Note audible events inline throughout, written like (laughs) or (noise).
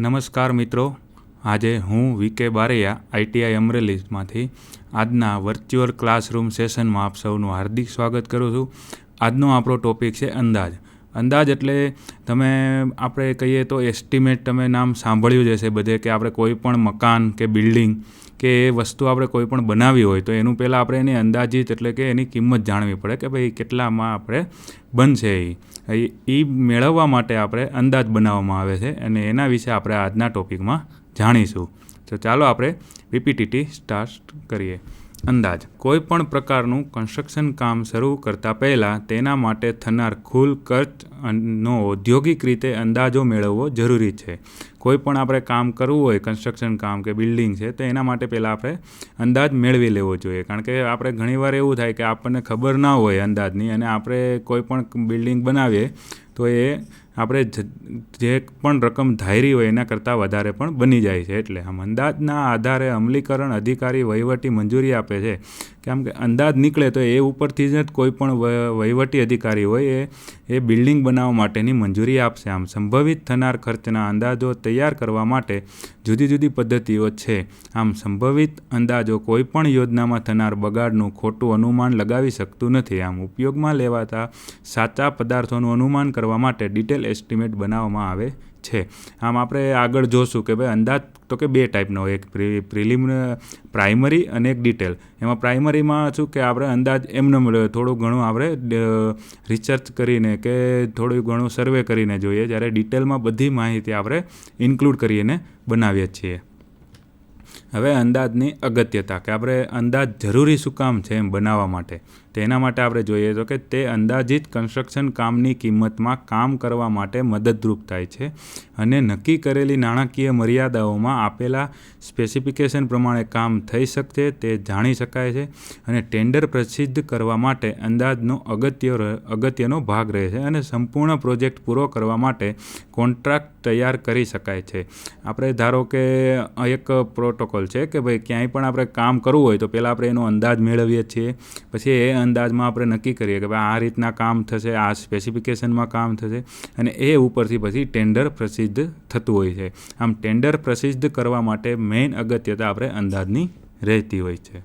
નમસ્કાર મિત્રો. આજે હું વીકે બારૈયા આઈટીઆઈ અમરેલીમાંથી આજના વર્ચ્યુઅલ ક્લાસરૂમ સેશનમાં આપ સૌનું હાર્દિક સ્વાગત કરું છું. આજનો આપણો ટોપિક છે અંદાજ. અંદાજ એટલે તમે, આપણે કહીએ તો એસ્ટિમેટ તમે નામ સાંભળ્યું જ હશે બધે કે આપણે કોઈ પણ મકાન કે બિલ્ડિંગ કે એ વસ્તુ આપણે કોઈ પણ બનાવવી હોય તો એનું પહેલાં આપણે એની અંદાજિત એટલે કે એની કિંમત જાણવી પડે કે ભાઈ કેટલામાં આપણે બનશે એ એ મેળવવા માટે આપણે અંદાજ બનાવવામાં આવે છે અને એના વિશે આપણે આજના ટોપિકમાં જાણીશું. તો ચાલો આપણે પીપીટીટી સ્ટાર્ટ કરીએ. અંદાજ. કોઈ પણ પ્રકારનું કન્સ્ટ્રક્શન કામ શરૂ કરતા પહેલાં તેના માટે થનાર કુલ ખર્ચનો ઔદ્યોગિક રીતે અંદાજો મેળવવો જરૂરી છે. કોઈ પણ આપણે કામ કરવું હોય કન્સ્ટ્રક્શન કામ કે બિલ્ડિંગ છે, તો એના માટે પહેલાં આપણે અંદાજ મેળવી લેવો જોઈએ. કારણ કે આપણે ઘણીવાર એવું થાય કે આપણને ખબર ના હોય અંદાજની અને આપણે કોઈ પણ બિલ્ડિંગ બનાવીએ તો એ આપણે જે પણ રકમ ધારી હોય એના કરતાં વધારે પણ બની જાય છે. એટલે આમ અંદાજના આધારે અમલીકરણ અધિકારી વહીવટી મંજૂરી આપે છે. કેમ કે અંદાજ નીકળે તો એ ઉપરથી જ કોઈ પણ વહીવટી અધિકારી હોય એ એ બિલ્ડિંગ બનાવવા માટેની મંજૂરી આપશે. આમ સંભવિત થનાર ખર્ચના અંદાજો તૈયાર કરવા માટે જુદી જુદી પદ્ધતિઓ છે. આમ સંભવિત અંદાજો કોઈપણ યોજનામાં થનાર બગાડનું ખોટું અનુમાન લગાવી શકતું નથી. આમ ઉપયોગમાં લેવાતા સાચા પદાર્થોનું અનુમાન કરવા માટે ડિટેલ એસ્ટિમેટ બનાવવામાં આવે છે. આમ આપણે આગળ જોશું કે ભાઈ અંદાજ તો કે બે ટાઈપનો એક પ્રિલિમ પ્રાઇમરી અને એક ડિટેલ એમાં પ્રાઇમરીમાં શું કે આપણે અંદાજ એમને થોડું ઘણું આપણે રિસર્ચ કરીને કે થોડું ઘણું સર્વે કરીને જોઈએ. જ્યારે ડિટેલમાં બધી માહિતી આપણે ઇન્ક્લુડ કરીને બનાવીએ છીએ. હવે અંદાજની અગત્યતા કે આપણે અંદાજ જરૂરી શું કામ છે એમ બનાવવા માટે. તેના માટે આપણે જોઈએ તો કે તે અંદાજિત કન્સ્ટ્રક્શન કામની કિંમતમાં કામ કરવા માટે મદદરૂપ થાય છે અને નક્કી કરેલી નાણાકીય મર્યાદાઓમાં આપેલા સ્પેસિફિકેશન પ્રમાણે કામ થઈ શકશે તે જાણી શકાય છે અને ટેન્ડર પ્રસિદ્ધ કરવા માટે અંદાજનો અગત્ય અગત્યનો ભાગ રહે છે અને સંપૂર્ણ પ્રોજેક્ટ પૂરો કરવા માટે કોન્ટ્રાક્ટ તૈયાર કરી શકાય છે. આપણે ધારો કે એક પ્રોટોકોલ છે કે ભાઈ ક્યાંય પણ આપણે કામ કરવું હોય તો પહેલાં આપણે એનો અંદાજ મેળવીએ છીએ. પછી એ અંદાજમાં આપણે નક્કી કરીએ કે ભાઈ આ રીતના કામ થશે, આ સ્પેસિફિકેશનમાં કામ થશે અને એ ઉપરથી પછી ટેન્ડર પ્રસિદ્ધ થતું હોય છે. આમ ટેન્ડર પ્રસિદ્ધ કરવા માટે મેઇન અગત્યતા આપણે અંદાજની રહેતી હોય છે.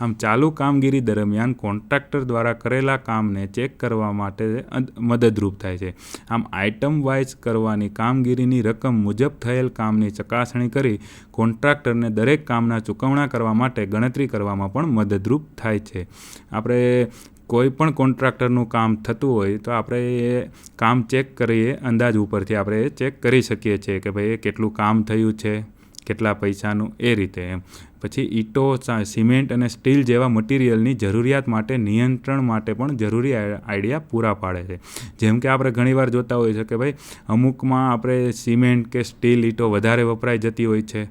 આમ ચાલુ કામગીરી દરમિયાન કોન્ટ્રાક્ટર દ્વારા કરેલા કામને ચેક કરવા માટે મદદરૂપ થાય છે. આમ આઇટમ વાઇઝ કરવાની કામગીરીની રકમ મુજબ થયેલ કામની ચકાસણી કરી કોન્ટ્રાક્ટરને દરેક કામના ચૂકવણા કરવા માટે ગણતરી કરવામાં પણ મદદરૂપ થાય છે. આપણે કોઈ પણ કોન્ટ્રાક્ટરનું કામ થતું હોય તો આપણે એ કામ ચેક કરીએ અંદાજ ઉપરથી આપણે એ ચેક કરી શકીએ છીએ કે ભાઈ એ કેટલું કામ થયું છે. કેટલા પૈસાનું એ રીતે એમ. પછી ઈંટો સિમેન્ટ અને સ્ટીલ જેવા મટિરિયલની જરૂરિયાત માટે, નિયંત્રણ માટે પણ જરૂરી આઈડિયા પૂરા પાડે છે. જેમ કે આપણે ઘણીવાર જોતા હોઈએ છીએ કે ભાઈ, અમુકમાં આપણે સિમેન્ટ કે સ્ટીલ ઈંટો વધારે વપરાઈ જતી હોય છે.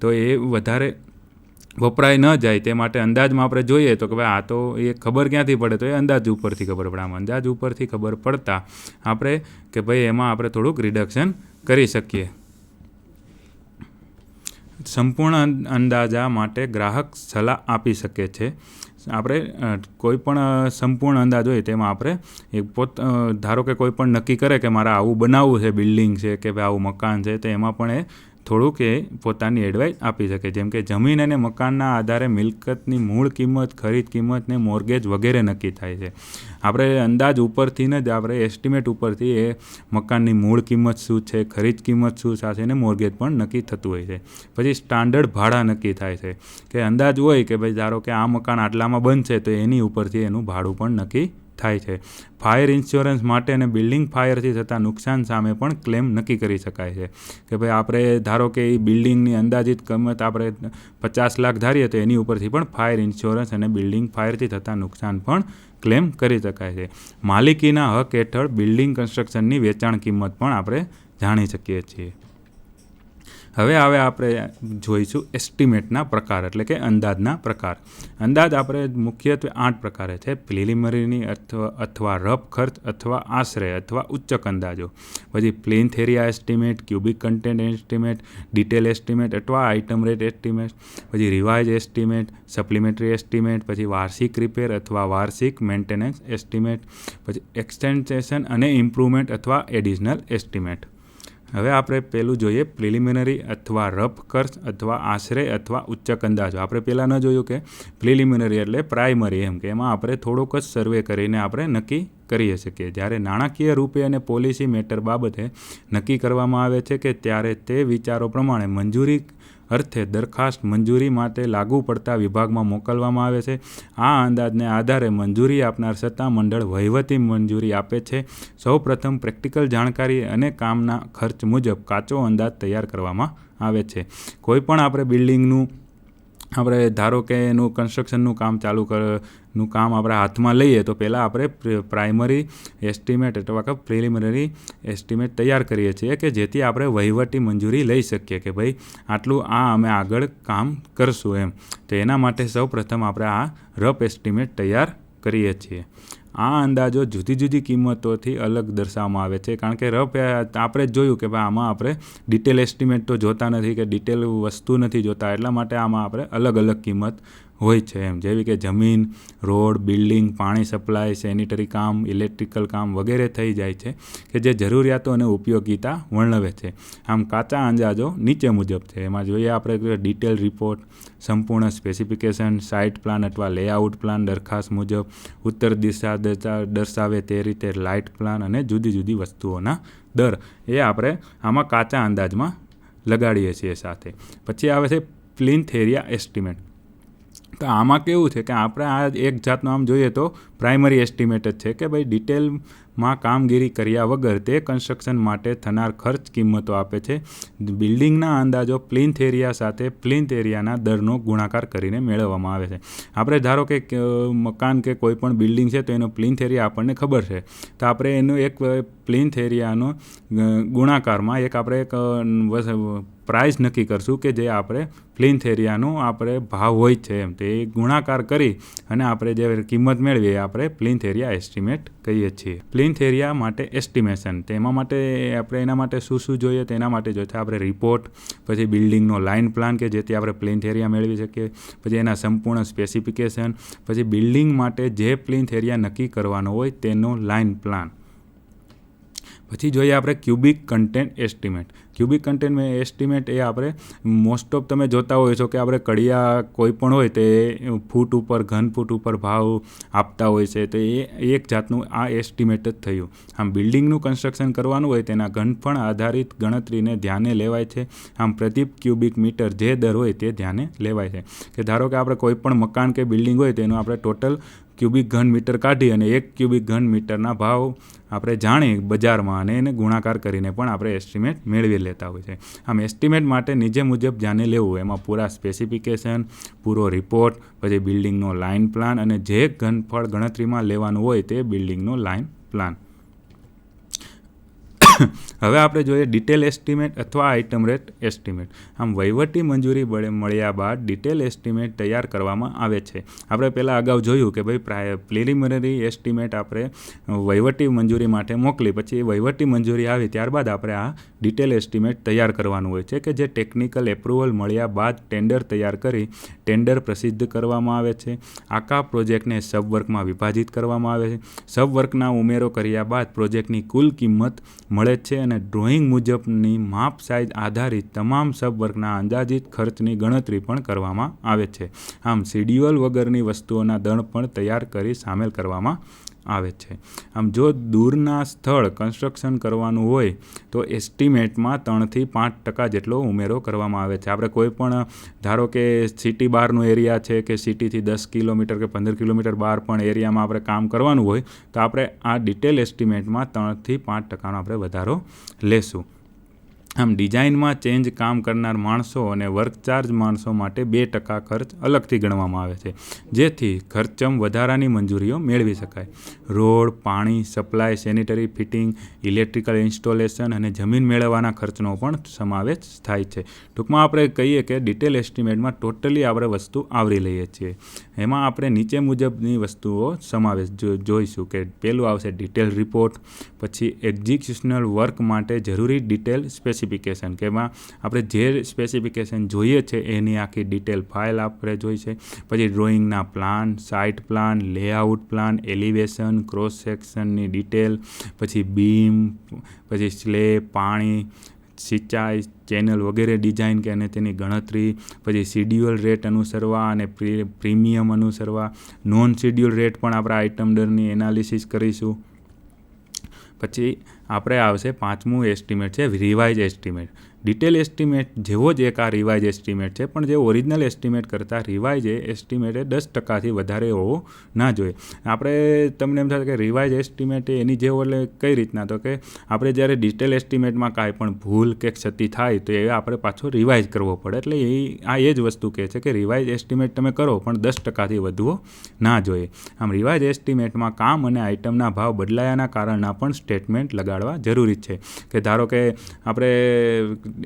તો એ વધારે વપરાય ન જાય તે માટે અંદાજમાં આપણે જોઈએ તો કે ભાઈ આ તો એ ખબર ક્યાંથી પડે? તો એ અંદાજ ઉપરથી ખબર પડે. આમ અંદાજ ઉપરથી ખબર પડતા આપણે કે ભાઈ એમાં આપણે થોડુંક રિડક્શન કરી શકીએ. સંપૂર્ણ અંદાજા માટે ગ્રાહક સલાહ આપી શકે છે. આપણે કોઈ પણ સંપૂર્ણ અંદાજ હોય તેમાં આપણે એક પોત ધારો કે કોઈ પણ નક્કી કરે કે મારે આવું બનાવવું છે, બિલ્ડિંગ છે કે ભાઈ આવું મકાન છે, તો એમાં પણ એ થોડુંક એ પોતાની એડવાઇસ આપી શકે. જેમ કે જમીન અને મકાનના આધારે મિલકતની મૂળ કિંમત, ખરીદ કિંમત ને મોર્ગેજ વગેરે નક્કી થાય છે. આપણે અંદાજ ઉપરથી જ આપણે એસ્ટિમેટ ઉપરથી એ મકાનની મૂળ કિંમત શું છે, ખરીદ કિંમત શું સાથે ને મોર્ગેજ પણ નક્કી થતું હોય છે. પછી સ્ટાન્ડર્ડ ભાડા નક્કી થાય છે. કે અંદાજ હોય કે ભાઈ ધારો કે આ મકાન આટલામાં બનશે તો એની ઉપરથી એનું ભાડું પણ નક્કી થાય છે. ફાયર ઇન્સ્યોરન્સ માટે અને બિલ્ડિંગ ફાયરથી થતાં નુકસાન સામે પણ ક્લેમ નક્કી કરી શકાય છે. કે ભાઈ આપણે, ધારો કે એ બિલ્ડિંગની અંદાજિત કિંમત આપણે પચાસ લાખ ધારીએ તો એની ઉપરથી પણ ફાયર ઇન્સ્યોરન્સ અને બિલ્ડિંગ ફાયરથી થતાં નુકસાન પણ ક્લેમ કરી શકાય છે. માલિકીના હક હેઠળ બિલ્ડિંગ કન્સ્ટ્રક્શનની વેચાણ કિંમત પણ આપણે જાણી શકીએ છીએ. હવે હવે આપણે જોઈશું એસ્ટિમેટના પ્રકાર, એટલે કે અંદાજના પ્રકાર. અંદાજ આપણે મુખ્યત્વે આઠ પ્રકારે છે. પ્લિલિમરીની અથવા અથવા રફ ખર્ચ અથવા આશરે અથવા ઉચ્ચક અંદાજો. પછી plinth area estimate cubic content estimate detail estimate અથવા આઇટમ રેટ એસ્ટિમેટ પછી રિવાઇઝ એસ્ટિમેટ સપ્લિમેન્ટરી એસ્ટિમેટ પછી વાર્ષિક રિપેર અથવા વાર્ષિક મેન્ટેનન્સ એસ્ટિમેટ પછી એક્સટેન્સેશન અને ઇમ્પ્રુવમેન્ટ અથવા એડિશનલ એસ્ટિમેટ હવે આપણે પહેલું જોઈએ પ્રિલિમિનરી અથવા રફ ખર્ચ અથવા આશરે અથવા ઉચ્ચક અંદાજો. આપણે પહેલાં ન જોયું કે પ્રિલિમિનરી એટલે પ્રાઇમરી એમ કે એમાં આપણે થોડોક જ સર્વે કરીને આપણે નક્કી કરીએ શકીએ. જ્યારે નાણાકીય રૂપે અને પોલિસી મેટર બાબતે નક્કી કરવામાં આવે છે કે ત્યારે તે વિચારો પ્રમાણે મંજૂરી અર્થે દરખાસ્ત મંજૂરી માટે લાગુ પડતા વિભાગમાં મોકલવામાં આવે છે. આ અંદાજને આધારે મંજૂરી આપનાર સત્તામંડળ વહીવટી મંજૂરી આપે છે. સૌપ્રથમ પ્રેક્ટિકલ જાણકારી અને કામના ખર્ચ મુજબ કાચો અંદાજ તૈયાર કરવામાં આવે છે. કોઈપણ આપણે બિલ્ડિંગનું આપણે ધારો કે એનું કન્સ્ટ્રક્શનનું કામ ચાલુ કર, નું કામ આપણે હાથમાં લઈએ, તો પહેલાં આપણે પ્રાઇમરી એસ્ટિમેટ અથવા કે પ્રિલિમિનરી એસ્ટિમેટ તૈયાર કરીએ છીએ કે જેથી આપણે વહીવટી મંજૂરી લઈ શકીએ કે ભાઈ આટલું આ અમે આગળ કામ કરશું એમ. તો એના માટે સૌ પ્રથમ આપણે આ રફ એસ્ટિમેટ તૈયાર કરીએ છીએ. આ અંદાજો જુદી જુદી કિંમતોથી અલગ દર્શાવવામાં આવે છે. કારણ કે રફ આપણે જોયું કે ભાઈ આમાં આપણે ડિટેલ એસ્ટિમેટ તો જોતા નથી કે ડિટેલ વસ્તુ નથી જોતા. એટલા માટે આમાં આપણે અલગ અલગ કિંમત હોય છે એમ. જેવી કે જમીન, રોડ, બિલ્ડિંગ, પાણી સપ્લાય, સેનિટરી કામ, ઇલેક્ટ્રિકલ કામ વગેરે થઈ જાય છે કે જે જરૂરિયાતો અને ઉપયોગિતા વર્ણવે છે. આમ કાચા અંદાજો નીચે મુજબ છે. એમાં જોઈએ આપણે ડિટેલ રિપોર્ટ, સંપૂર્ણ સ્પેસિફિકેશન, સાઇટ પ્લાન અથવા લેઆઉટ પ્લાન દરખાસ્ત મુજબ, ઉત્તર દિશા દર્શાવે તે રીતે લાઇટ પ્લાન અને જુદી જુદી વસ્તુઓના દર. એ આપણે આમાં કાચા અંદાજમાં લગાડીએ છીએ સાથે. પછી આવે છે પ્લિન્થ એરિયા એસ્ટિમેટ. તો આમાં કેવું છે કે આપણે આ એક જાતનું આમ જોઈએ તો પ્રાઇમરી એસ્ટિમેટ જ છે કે ભાઈ ડિટેલમાં કામગીરી કર્યા વગર તે કન્સ્ટ્રક્શન માટે થનાર ખર્ચ કિંમતો આપે છે. બિલ્ડિંગના અંદાજો પ્લિન્થ એરિયા સાથે પ્લિન્થ એરિયાના દરનો ગુણાકાર કરીને મેળવવામાં આવે છે. આપણે ધારો કે મકાન કે કોઈ પણ બિલ્ડિંગ છે તો એનો પ્લિન્થ એરિયા આપણને ખબર છે. તો આપણે એનું એક પ્લિન્થ એરિયાનો ગુણાકારમાં એક આપણે એક પ્રાઇસ નક્કી કરશું કે જે આપણે પ્લિન્થ એરિયાનો આપણે ભાવ હોય છે એમ. તે ગુણાકાર કરી અને આપણે જે કિંમત મેળવીએ આપણે પ્લિન્થ એરિયા એસ્ટિમેટ કહીએ છીએ. પ્લિન્થ એરિયા માટે એસ્ટિમેશન. તેમાં માટે આપણે એના માટે શું શું જોઈએ, તેના માટે જોઈએ. આપણે રિપોર્ટ પછી બિલ્ડિંગનો લાઇન પ્લાન કે જેથી આપણે પ્લિન્થ એરિયા મેળવી શકીએ, પછી એના સંપૂર્ણ સ્પેસિફિકેશન પછી બિલ્ડિંગ માટે જે પ્લિન્થ એરિયા નક્કી કરવાનો હોય તેનો લાઇન પ્લાન પછી જોઈએ આપણે cubic content estimate. Cubic content estimate એ આપણે મોસ્ટ ઓફ તમે જોતા હોય છો કે આપણે કડિયા કોઈ પણ હોય તે ફૂટ ઉપર, ઘન ફૂટ ઉપર ભાવ આપતા હોય છે, તો એ એક જાતનું આ એસ્ટિમેટ જ થયું. આમ બિલ્ડિંગનું કન્સ્ટ્રક્શન કરવાનું હોય તેના ઘનફળ આધારિત ગણતરીને ધ્યાને લેવાય છે. આમ પ્રતિપ ક્યુબિક મીટર જે દર હોય તે ધ્યાને લેવાય છે. કે ધારો કે આપણે કોઈ પણ મકાન કે બિલ્ડિંગ હોય તેનું આપણે ટોટલ ક્યુબિક ઘન મીટર કાઢી અને એક ક્યુબિક ઘન મીટરના ભાવ આપણે જાણી બજારમાં અને એને ગુણાકાર કરીને પણ આપણે એસ્ટિમેટ મેળવી લેતા હોય છે. આમ એસ્ટિમેટ માટે નીચે મુજબ જાણી લેવું, એમાં પૂરા સ્પેસિફિકેશન પૂરો રિપોર્ટ પછી બિલ્ડિંગનો લાઇન પ્લાન અને જે ઘનફળ ગણતરીમાં લેવાનું હોય તે બિલ્ડિંગનો લાઇન પ્લાન (laughs) હવે આપણે જોઈએ ડિટેલ એસ્ટિમેટ અથવા આઇટમ રેટ એસ્ટિમેટ આમ વહીવટી મંજૂરી બળે મળ્યા બાદ ડિટેલ એસ્ટિમેટ તૈયાર કરવામાં આવે છે. આપણે પહેલાં અગાઉ જોયું કે ભાઈ પ્રિલિમિનરી એસ્ટિમેટ આપણે વહીવટી મંજૂરી માટે મોકલી, પછી વહીવટી મંજૂરી આવી ત્યારબાદ આપણે આ ડિટેલ એસ્ટિમેટ તૈયાર કરવાનું હોય છે કે જે ટેકનિકલ એપ્રુવલ મળ્યા બાદ ટેન્ડર તૈયાર કરી ટેન્ડર પ્રસિદ્ધ કરવામાં આવે છે. આખા પ્રોજેક્ટને સબવર્કમાં વિભાજિત કરવામાં આવે છે. સબવર્કના ઉમેરો કર્યા બાદ પ્રોજેક્ટની કુલ કિંમત મળે મળે છે અને ડ્રોઈંગ મુજબની માપ સાઇઝ આધારિત તમામ સબવર્કના અંદાજિત ખર્ચની ગણતરી પણ કરવામાં આવે છે. આમ શેડ્યુઅલ વગરની વસ્તુઓના દળ પણ તૈયાર કરી સામેલ કરવામાં આવે છે. આમ જો દૂરના સ્થળ કન્સ્ટ્રક્શન કરવાનું હોય, તો એસ્ટિમેટમાં ત્રણથી પાંચ ટકા જેટલો ઉમેરો કરવામાં આવે છે. આપણે કોઈ પણ, ધારો કે સિટી બહારનો એરિયા છે કે સિટીથી દસ કિલોમીટર કે પંદર કિલોમીટર બહાર પણ એરિયામાં આપણે કામ કરવાનું હોય, તો આપણે આ ડિટેલ એસ્ટિમેટમાં ત્રણથી પાંચ ટકાનો આપણે વધારો લેશું. આમ ડિઝાઇનમાં ચેન્જ કામ કરનાર માણસો અને વર્ક ચાર્જ માણસો માટે બે ટકા ખર્ચ અલગથી ગણવામાં આવે છે, જેથી ખર્ચમ વધારાની મંજૂરીઓ મેળવી શકાય. રોડ, પાણી, supply, sanitary, fitting, electrical installation અને જમીન મેળવવાના ખર્ચનો પણ સમાવેશ થાય છે. ટૂંકમાં આપણે કહીએ કે ડિટેલ એસ્ટિમેટમાં ટોટલી આપણે વસ્તુ આવરી લઈએ છીએ. એમાં આપણે નીચે મુજબની વસ્તુઓ સમાવેશ જોઈશું કે પહેલું આવશે ડિટેલ રિપોર્ટ, પછી એક્ઝિક્યુશનલ વર્ક માટે જરૂરી ડિટેલ સ્પેસિફિક સ્પેસિફિકેશન કે એમાં આપણે જે સ્પેસિફિકેશન જોઈએ છે એની આખી ડિટેલ ફાઇલ આપણે જોઈ છે. પછી ડ્રોઈંગના plan site plan layout plan elevation cross સેક્શનની detail પછી બીમ પછી સ્લેબ પાણી, સિંચાઈ ચેનલ વગેરે ડિઝાઇન કે અને તેની ગણતરી, પછી શિડ્યુઅલ રેટ અનુસરવા અને પ્રીમિયમ અનુસરવા નોન શિડ્યુઅલ રેટ પણ આપણા આઇટમ દરની એનાલિસિસ કરીશું. પછી આપણે આવશે પાંચમું એસ્ટિમેટ છે રિવાઇઝ એસ્ટિમેટ ડિટેલ એસ્ટિમેટ જેવો જ એક આ રિવાઇઝ એસ્ટિમેટ છે, પણ જે ઓરિજિનલ એસ્ટિમેટ કરતાં રિવાઇઝ એસ્ટિમેટ દસ ટકાથી વધારે હોવો ના જોઈએ. આપણે તમને એમ થાય કે રિવાઇઝ એસ્ટિમેટ એની જેવો એટલે કઈ રીતના? તો કે આપણે જ્યારે ડિટેલ એસ્ટિમેટમાં કાંઈ પણ ભૂલ કે ક્ષતિ થાય તો એ આપણે પાછો રિવાઇઝ કરવો પડે. એટલે એ, આ એ જ વસ્તુ કહે છે કે રિવાઇઝ એસ્ટિમેટ તમે કરો, પણ દસ ટકાથી વધવો ના જોઈએ. આમ રિવાઇઝ એસ્ટિમેટમાં કામ અને આઇટમના ભાવ બદલાયાના કારણના પણ સ્ટેટમેન્ટ લગાડવા જરૂરી છે. કે ધારો કે આપણે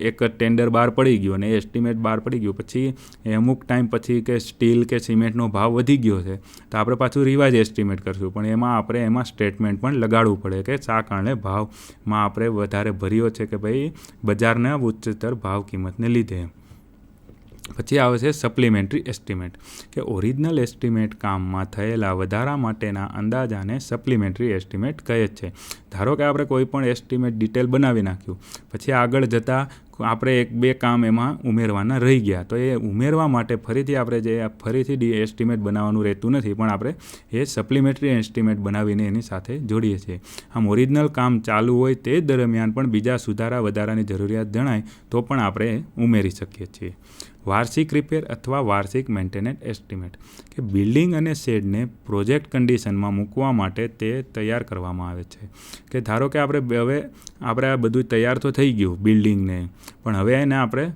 એક ટેન્ડર બહાર પડી ગયું અને એસ્ટિમેટ બહાર પડી ગયું, પછી અમુક ટાઈમ પછી કે સ્ટીલ કે સિમેન્ટનો ભાવ વધી ગયો છે, તો આપણે પાછું રિવાઇઝ એસ્ટિમેટ કરશું. પણ એમાં આપણે એમાં સ્ટેટમેન્ટ પણ લગાડવું પડે કે શા કારણે ભાવમાં આપણે વધારે ભર્યો છે કે ભાઈ બજારના ઉચ્ચતર ભાવ કિંમતને લીધે. પછી આવે છે સપ્લિમેન્ટરી એસ્ટિમેટ કે ઓરિજિનલ એસ્ટિમેટ કામમાં થયેલા વધારા માટેના અંદાજાને સપ્લિમેન્ટરી એસ્ટિમેટ કહે છે. ધારો કે આપણે કોઈ પણ એસ્ટિમેટ ડિટેલ બનાવી નાખ્યું, પછી આગળ જતાં આપણે એક બે કામ એમાં ઉમેરવાના રહી ગયા. તો એ ઉમેરવા માટે ફરીથી આપણે જે ફરીથી એસ્ટિમેટ બનાવવાનું રહેતું નથી, પણ આપણે એ સપ્લિમેન્ટરી એસ્ટિમેટ બનાવીને એની સાથે જોડીએ છીએ. આમ ઓરિજિનલ કામ ચાલુ હોય તે દરમિયાન પણ બીજા સુધારા, વધારાની જરૂરિયાત જણાય તો પણ આપણે ઉમેરી શકીએ છીએ. વાર્ષિક રિપેર અથવા વાર્ષિક મેન્ટેનન્સ એસ્ટિમેટ કે બિલ્ડિંગ અને શેડને પ્રોજેક્ટ કન્ડિશનમાં મૂકવા માટે તે તૈયાર કરવામાં આવે છે. કે ધારો કે આપણે હવે આપણે આ બધું તૈયાર તો થઈ ગયું બિલ્ડિંગને પણ હવે એને આપણે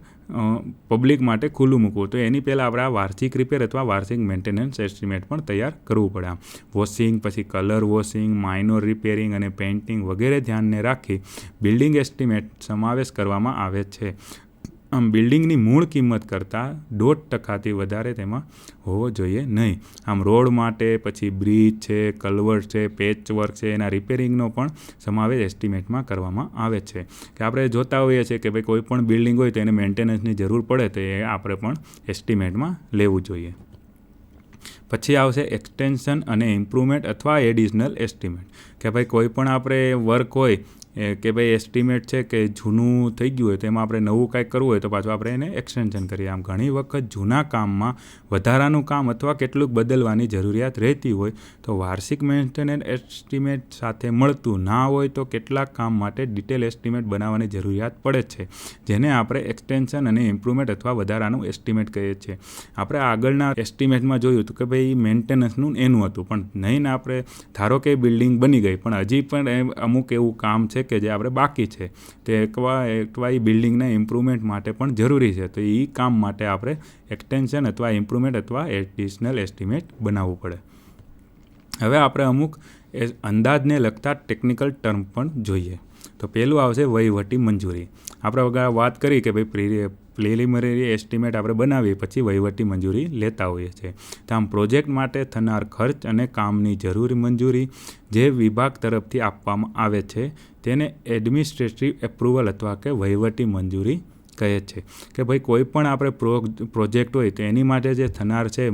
પબ્લિક માટે ખુલ્લું મૂકવું તો એની પહેલાં આપણે આ વાર્ષિક રિપેર અથવા વાર્ષિક મેન્ટેનન્સ એસ્ટિમેટ પણ તૈયાર કરવું પડે. વોશિંગ પછી કલર વોશિંગ માઇનોર રિપેરિંગ અને પેઇન્ટિંગ વગેરે ધ્યાનને રાખી બિલ્ડિંગ એસ્ટિમેટ સમાવેશ કરવામાં આવે છે. આમ બિલ્ડિંગની મૂળ કિંમત કરતાં દોઢ ટકાથી વધારે તેમાં હોવો જોઈએ નહીં. આમ રોડ માટે પછી બ્રિજ છે કલવર્ટ છે પેચ વર્ક છે, એના રિપેરિંગનો પણ સમાવેશ એસ્ટિમેટમાં કરવામાં આવે છે. કે આપણે જોતા હોઈએ છીએ કે ભાઈ કોઈ પણ બિલ્ડિંગ હોય તો એને મેન્ટેનન્સની જરૂર પડે તો એ આપણે પણ એસ્ટિમેટમાં લેવું જોઈએ. પછી આવશે એક્સટેન્શન અને ઇમ્પ્રુવમેન્ટ અથવા એડિશનલ એસ્ટિમેટ. કે ભાઈ કોઈ પણ આપણે વર્ક હોય કે ભાઈ એસ્ટિમેટ છે કે જૂનું થઈ ગયું હોય તો એમાં આપણે નવું કાંઈક કરવું હોય તો પાછું આપણે એને એક્સટેન્શન કરીએ. આમ ઘણી વખત જૂના કામમાં વધારાનું કામ અથવા કેટલુંક બદલવાની જરૂરિયાત રહેતી હોય તો વાર્ષિક મેન્ટેનન્સ એસ્ટિમેટ સાથે મળતું ના હોય તો કેટલાક કામ માટે ડિટેલ એસ્ટિમેટ બનાવવાની જરૂરિયાત પડે છે, જેને આપણે એક્સટેન્શન અને ઇમ્પ્રુવમેન્ટ અથવા વધારાનું એસ્ટિમેટ કહીએ છીએ. આપણે આગળના એસ્ટિમેટમાં જોયું હતું કે ભાઈ મેન્ટેનન્સનું એનું હતું, પણ નહીં આપણે, ધારો કે બિલ્ડિંગ બની ગઈ, પણ હજી પણ અમુક એવું કામ છે કે જે આપણે બાકી છે, તે એકવા એકવા એ બિલ્ડિંગના ઇમ્પ્રુવમેન્ટ માટે પણ જરૂરી છે. તો એ કામ માટે આપણે એક્સટેન્શન અથવા ઇમ્પ્રુવમેન્ટ અથવા એડિશનલ એસ્ટિમેટ બનાવવું પડે. હવે આપણે અમુક એ અંદાજને લગતા ટેકનિકલ ટર્મ પણ જોઈએ. તો પહેલું આવશે વહીવટી મંજૂરી. આપણે અગાઉ વાત કરી કે ભાઈ પ્રિલિમિનરી એસ્ટિમેટ આપણે બનાવીએ, પછી વહીવટી મંજૂરી લેતા હોઈએ છીએ. તો આમ પ્રોજેક્ટ માટે થનાર ખર્ચ અને કામની જરૂરી મંજૂરી જે વિભાગ તરફથી આપવામાં આવે છે, તેને એડમિનિસ્ટ્રેટિવ એપ્રુવલ અથવા કે વહીવટી મંજૂરી કહે છે કે ભાઈ કોઈ પણ આપણે પ્રો, પ્રોજેક્ટ હોય તો એની માટે જે થનાર છે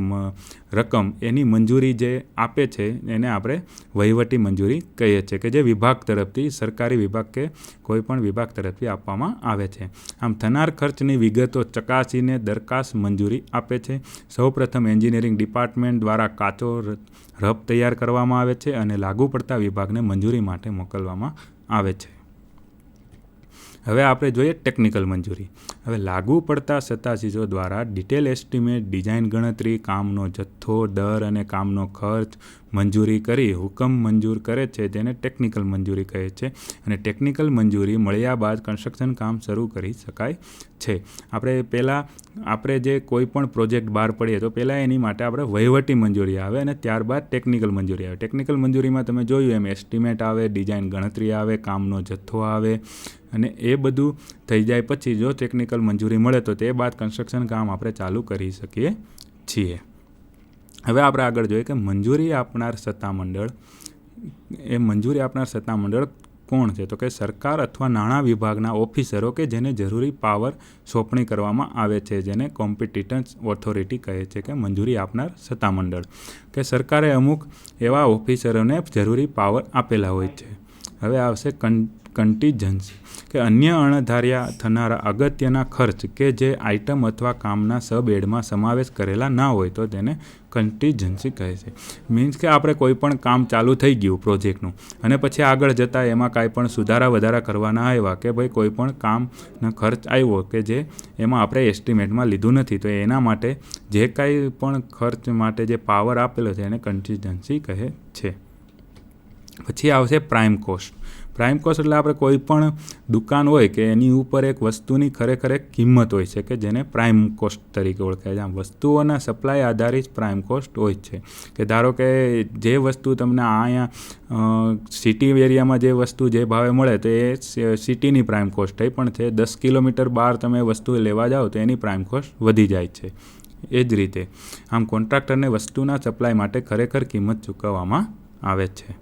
રકમ, એની મંજૂરી જે આપે છે એને આપણે વહીવટી મંજૂરી કહીએ છીએ કે જે વિભાગ તરફથી, સરકારી વિભાગ કે કોઈ પણ વિભાગ તરફથી આપવામાં આવે છે. આમ થનાર ખર્ચની વિગતો ચકાસીને દરખાસ્ત મંજૂરી આપે છે. સૌપ્રથમ એન્જિનિયરિંગ ડિપાર્ટમેન્ટ દ્વારા કાચો રફ તૈયાર કરવામાં આવે છે અને લાગુ પડતા વિભાગને મંજૂરી માટે મોકલવામાં આવે છે. હવે આપણે જોઈએ ટેકનિકલ મંજૂરી. હવે લાગુ પડતા સત્તાધીશો દ્વારા ડિટેલ એસ્ટિમેટ ડિઝાઇન ગણતરી, કામનો જથ્થો, દર અને કામનો ખર્ચ મંજૂરી કરી, હુકમ મંજૂર કરે છે જેને ટેકનિકલ મંજૂરી કહે છે. અને ટેકનિકલ મંજૂરી મળ્યા બાદ કન્સ્ટ્રક્શન કામ શરૂ કરી શકાય છે. આપણે પહેલાં, આપણે જે કોઈ પણ પ્રોજેક્ટ બહાર પડીએ તો પહેલાં એની માટે આપણે વહીવટી મંજૂરી આવે અને ત્યારબાદ ટેકનિકલ મંજૂરી આવે. ટેકનિકલ મંજૂરીમાં તમે જોયું એમ એસ્ટિમેટ આવે ડિઝાઇન ગણતરી આવે, કામનો જથ્થો આવે અને એ બધું થઈ જાય પછી જો ટેકનિકલ મંજૂરી મળે તો તે બાદ કન્સ્ટ્રક્શન કામ આપણે ચાલુ કરી શકીએ છીએ. હવે આપણે આગળ જોઈએ કે મંજૂરી આપનાર સત્તામંડળ, એ મંજૂરી આપનાર સત્તામંડળ કોણ છે? તો કે સરકાર અથવા નાણાં વિભાગના ઓફિસરો કે જેને જરૂરી પાવર સોંપણી કરવામાં આવે છે, જેને કોમ્પિટિટન્સ ઓથોરિટી કહે છે કે મંજૂરી આપનાર સત્તામંડળ. કે સરકારે અમુક એવા ઓફિસરોને જરૂરી પાવર આપેલા હોય છે. હવે આવશે કન્ટીજન્સી કે અન્ય અણધાર્યા થનારા અગત્યના ખર્ચ કે જે આઇટમ અથવા કામના સબ એડમાં સમાવેશ કરેલા ના હોય તો તેને કન્ટીજન્સી કહે છે. મીન્સ કે આપણે કોઈ પણ કામ ચાલુ થઈ ગયું પ્રોજેક્ટનું અને પછી આગળ જતાં એમાં કાંઈ પણ સુધારા વધારા કરવાના આવ્યા કે ભાઈ કોઈ પણ કામનો ખર્ચ આવ્યો કે જે એમાં આપણે એસ્ટિમેટમાં લીધું નથી તો એના માટે જે કાંઈ પણ ખર્ચ માટે જે પાવર આપેલો છે એને કન્ટીજન્સી કહે છે. પછી આવશે પ્રાઇમ કોસ્ટ. પ્રાઇમ કોસ્ટ એટલે આપણે કોઈ પણ દુકાન હોય કે એની ઉપર એક વસ્તુની ખરેખર એક કિંમત હોય છે કે જેને પ્રાઇમ કોસ્ટ તરીકે ઓળખાય છે. આમ વસ્તુઓના સપ્લાય આધારિત પ્રાઇમ કોસ્ટ હોય છે. કે ધારો કે જે વસ્તુ તમને અહીંયા સિટી એરિયામાં જે વસ્તુ જે ભાવે મળે તો એ સિટીની પ્રાઇમ કોસ્ટ થઈ. પણ છે દસ કિલોમીટર બહાર તમે વસ્તુ લેવા જાઓ તો એની પ્રાઇમ કોસ્ટ વધી જાય છે. એ જ રીતે આમ કોન્ટ્રાક્ટરને વસ્તુના સપ્લાય માટે ખરેખર કિંમત ચૂકવવામાં આવે છે.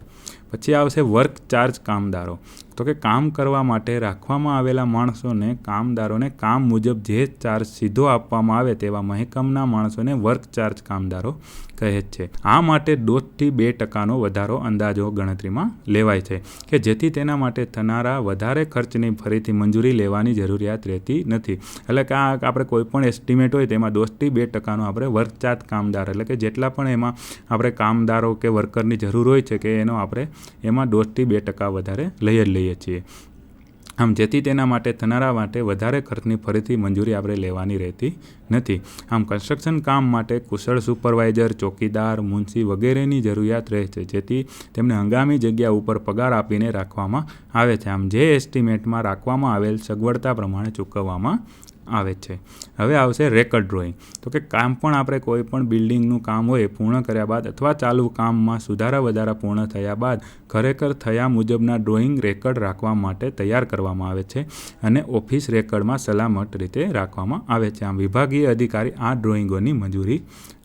પછી આવશે વર્ક ચાર્જ કામદારો. તો કે કામ કરવા માટે રાખવામાં આવેલા માણસોને કામદારોને કામ મુજબ જે ચાર્જ સીધો આપવામાં આવે તેવા મહેકમના માણસોને વર્ક ચાર્જ કામદારો કહે છે. આ માટે દોઢથી બે ટકાનો વધારો અંદાજો ગણતરીમાં લેવાય છે કે જેથી તેના માટે થનારા વધારે ખર્ચની ફરીથી મંજૂરી લેવાની જરૂરિયાત રહેતી નથી. એટલે કે આ આપણે કોઈ પણ એસ્ટિમેટ હોય તેમાં દોઢથી બે ટકાનો આપણે વર્ક ચાર્જ કામદાર એટલે કે જેટલા પણ એમાં આપણે કામદારો કે વર્કરની જરૂર હોય છે કે એનો આપણે એમાં દોઢથી બે ટકા વધારે લઈ જ લઈએ છીએ. આમ જેથી તેના માટે થનારા માટે વધારે ખર્ચની ફરીથી મંજૂરી આપણે લેવાની રહેતી નથી. આમ કન્સ્ટ્રક્શન કામ માટે કુશળ સુપરવાઇઝર, ચોકીદાર, મુનશી વગેરેની જરૂરિયાત રહે છે, જેથી તેમને હંગામી જગ્યા ઉપર પગાર આપીને રાખવામાં આવે છે. આમ જે એસ્ટિમેટમાં રાખવામાં આવેલ સગવડતા પ્રમાણે ચૂકવવામાં આવે છે. હવે આવશે રેકર્ડ ડ્રોઈંગ તો કે કામ પણ આપણે કોઈ પણ બિલ્ડિંગનું કામ હોય પૂર્ણ કર્યા બાદ અથવા ચાલુ કામમાં સુધારા વધારા પૂર્ણ થયા બાદ ખરેખર થયા મુજબના ડ્રોઈંગ રેકર્ડ રાખવા માટે તૈયાર કરવામાં આવે છે અને ઓફિસ રેકર્ડમાં સલામત રીતે રાખવામાં આવે છે. આમ વિભાગીય અધિકારી આ ડ્રોઈંગોની મંજૂરી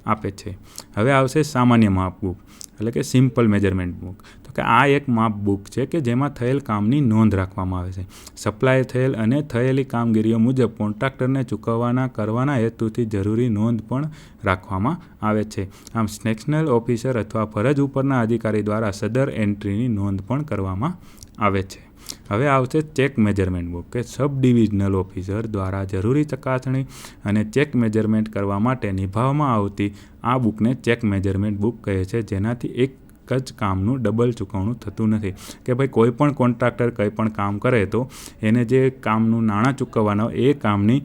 આપે છે. હવે આવશે સામાન્ય માપબુક એટલે કે સિમ્પલ મેજરમેન્ટ બુક કે આ એક માપ બુક છે કે જેમાં થયેલ કામની નોંધ રાખવામાં આવે છે. સપ્લાય થયેલ અને થયેલી કામગીરીઓ મુજબ કોન્ટ્રાક્ટરને ચૂકવવાના કરવાના હેતુથી જરૂરી નોંધ પણ રાખવામાં આવે છે. આમ નેશનલ ઓફિસર અથવા ફરજ ઉપરના અધિકારી દ્વારા સદર એન્ટ્રીની નોંધ પણ કરવામાં આવે છે. હવે આવશે ચેક મેજરમેન્ટ બુક કે સબ ડિવિઝનલ ઓફિસર દ્વારા જરૂરી ચકાસણી અને ચેક મેજરમેન્ટ કરવા માટે નિભાવવામાં આવતી આ બુકને ચેક મેજરમેન્ટ બુક કહે છે. જેનાથી એક જ કામનું ડબલ ચૂકવણું થતું નથી. કે ભાઈ કોઈ પણ કોન્ટ્રાક્ટર કંઈ પણ કામ કરે તો એને જે કામનું નાણાં ચૂકવવાના એ કામની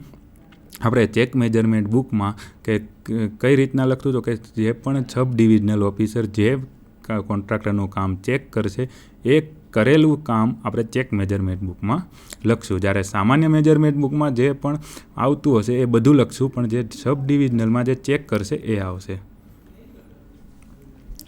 આપણે ચેક મેજરમેન્ટ બુકમાં કે કઈ રીતના લખતું તો કે જે પણ સબ ડિવિઝનલ ઓફિસર જે કોન્ટ્રાક્ટરનું કામ ચેક કરશે એ કરેલું કામ આપણે ચેક મેજરમેન્ટ બુકમાં લખશું. જ્યારે સામાન્ય મેજરમેન્ટ બુકમાં જે પણ આવતું હશે એ બધું લખશું, પણ જે સબ ડિવિઝનલમાં જે ચેક કરશે એ આવશે.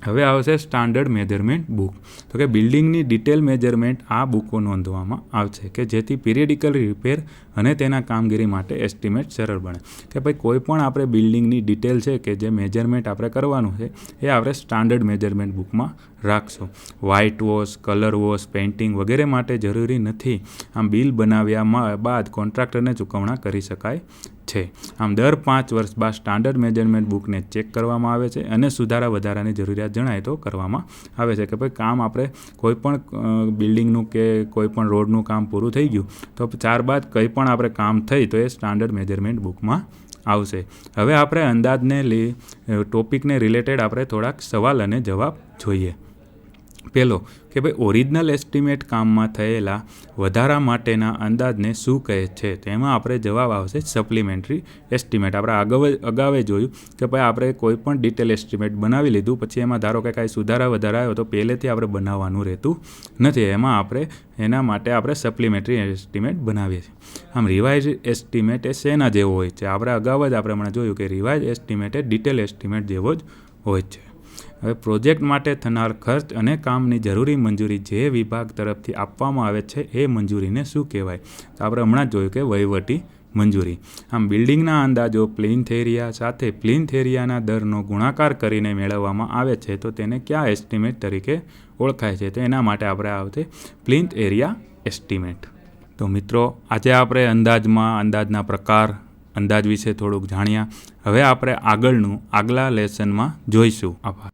હવે આવશે સ્ટાન્ડર્ડ મેજરમેન્ટ બુક તો કે બિલ્ડિંગની ડિટેલ મેજરમેન્ટ આ બુકો નોંધવામાં આવશે કે જેથી પિરિયડિકલ રિપેર અને તેના કામગીરી માટે એસ્ટિમેટ સરળ બને. કે ભાઈ કોઈ પણ આપણે બિલ્ડિંગની ડિટેલ છે કે જે મેજરમેન્ટ આપણે કરવાનું છે, એ આપણે સ્ટાન્ડર્ડ મેજરમેન્ટ બુકમાં રાખશો. White wash colour wash painting વગેરે માટે જરૂરી નથી. આમ બિલ બનાવ્યા બાદ કોન્ટ્રાક્ટરને ચૂકવણા કરી શકાય છે. આમ દર પાંચ વર્ષ બાદ સ્ટાન્ડર્ડ મેજરમેન્ટ બુકને ચેક કરવામાં આવે છે અને સુધારા વધારાની જરૂરિયાત જણાય તો કરવામાં આવે છે કે ભાઈ કામ આપણે કોઈ પણ બિલ્ડિંગનું કે કોઈ પણ રોડનું કામ પૂરું થઈ ગયું તો ચાર બાદ કંઈ પણ આપણે કામ થઈ તો એ સ્ટાન્ડર્ડ મેજરમેન્ટ બુકમાં આવશે. હવે આપણે અંદાજને લી ટોપિકને રિલેટેડ આપણે થોડાક સવાલ અને જવાબ જોઈએ. પહેલો કે ભાઈ ઓરિજિનલ એસ્ટિમેટ કામમાં થયેલા વધારા માટેના અંદાજને શું કહે છે? તેમાં આપણે જવાબ આવશે સપ્લિમેન્ટરી એસ્ટિમેટ આપણે અગાઉ અગાઉે જોયું કે ભાઈ આપણે કોઈ પણ ડિટેલ એસ્ટિમેટ બનાવી લીધું, પછી એમાં ધારો કે કાંઈ સુધારા વધારા આવ્યો તો પહેલેથી આપણે બનાવવાનું રહેતું નથી. એમાં આપણે એના માટે આપણે સપ્લિમેન્ટરી એસ્ટિમેટ બનાવીએ છીએ. આમ રિવાઇઝ એસ્ટિમેટ એ શેના જેવો હોય છે? આપણે અગાઉ જ આપણે હમણાં જોયું કે રિવાઇઝ એસ્ટિમેટ એ ડિટેલ એસ્ટિમેટ જેવો જ હોય છે. હવે પ્રોજેક્ટ માટે થનાર ખર્ચ અને કામની જરૂરી મંજૂરી જે વિભાગ તરફથી આપવામાં આવે છે, એ મંજૂરીને શું કહેવાય? તો આપણે હમણાં જ જોયું કે વહીવટી મંજૂરી. આમ બિલ્ડિંગના અંદાજો પ્લિન્થ એરિયા સાથે પ્લિન્થ એરિયાના દરનો ગુણાકાર કરીને મેળવવામાં આવે છે, તો તેને ક્યાં એસ્ટિમેટ તરીકે ઓળખાય છે? તો એના માટે આપણે આવશે પ્લિન્થ એરિયા એસ્ટિમેટ તો મિત્રો, આજે આપણે અંદાજમાં, અંદાજના પ્રકાર, અંદાજ વિશે થોડુંક જાણ્યા. હવે આપણે આગળનું આગલા લેસનમાં જોઈશું. આભાર.